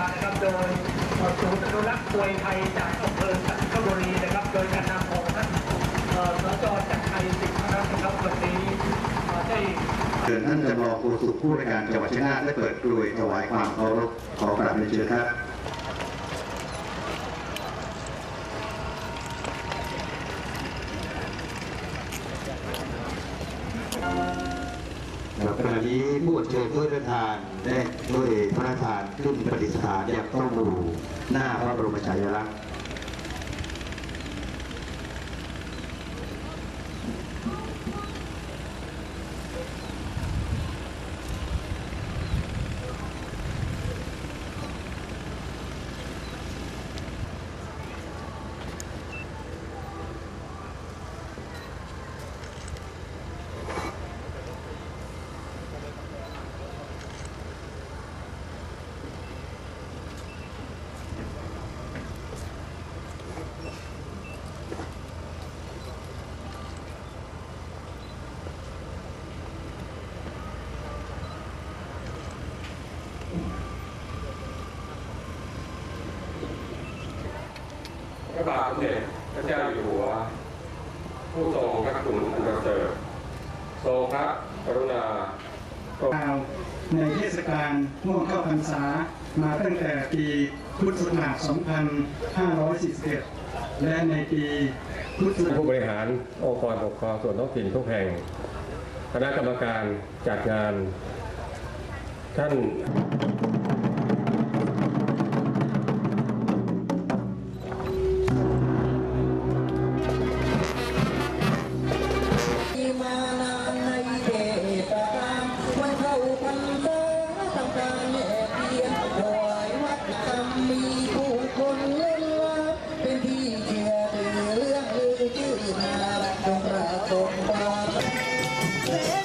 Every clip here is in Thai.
านะครับโดยศูนย์อนุรักษ์ควยไทยจากอำเภอสันคบุรีนะครับ โดยการนำของท่านเอ่อสจจากไทยสิทธิ์นะครับวันนี้ได้เชิญท่านจำลองโฆษกผู้ว่าการจังหวัดชัยนาทได้เปิดกลวยถวายความเคารพขอกราบเรียนเชิญครับ ครับขณะนี้ผู้เชิญด้วยประธานได้ด้วยพระราชทานขึ้นประดิษฐานอย่างต้องดูหน้าพระบรมฉายาลักษณ์ พระบาทสมเด็จพระเจ้าอยู่หัว ผู้ทรงพระคุณอันประเสริฐทรงพระกรุณากล่าวในเทศกาลม่วงเข้าพรรษามาตั้งแต่ปีพุทธศักราช 2541 และในปีพุทธศักราชผู้บริหารองค์กรปกครองส่วนท้องถิ่นทุกแห่ง คณะกรรมการจัดงานท่าน เ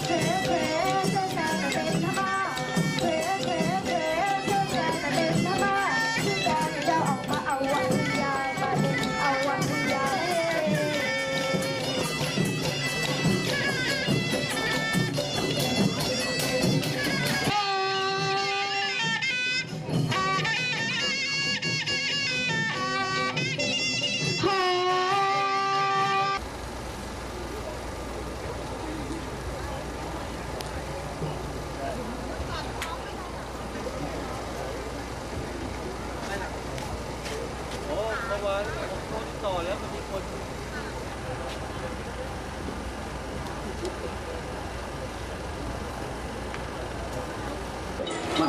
ม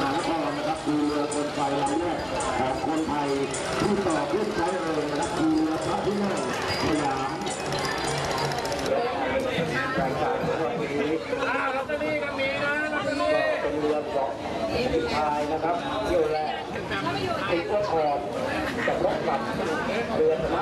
หานครนะครับคือเรือคนไฟลำแรกของคนไทยที่ต่อขึ้นใช้เรือนะครับคือเรือพระที่นั่งสยามเป็นเรือเกาะสุดท้ายนะครับเที่ยวแรกติดว่าคอนกับรถกลับ perna.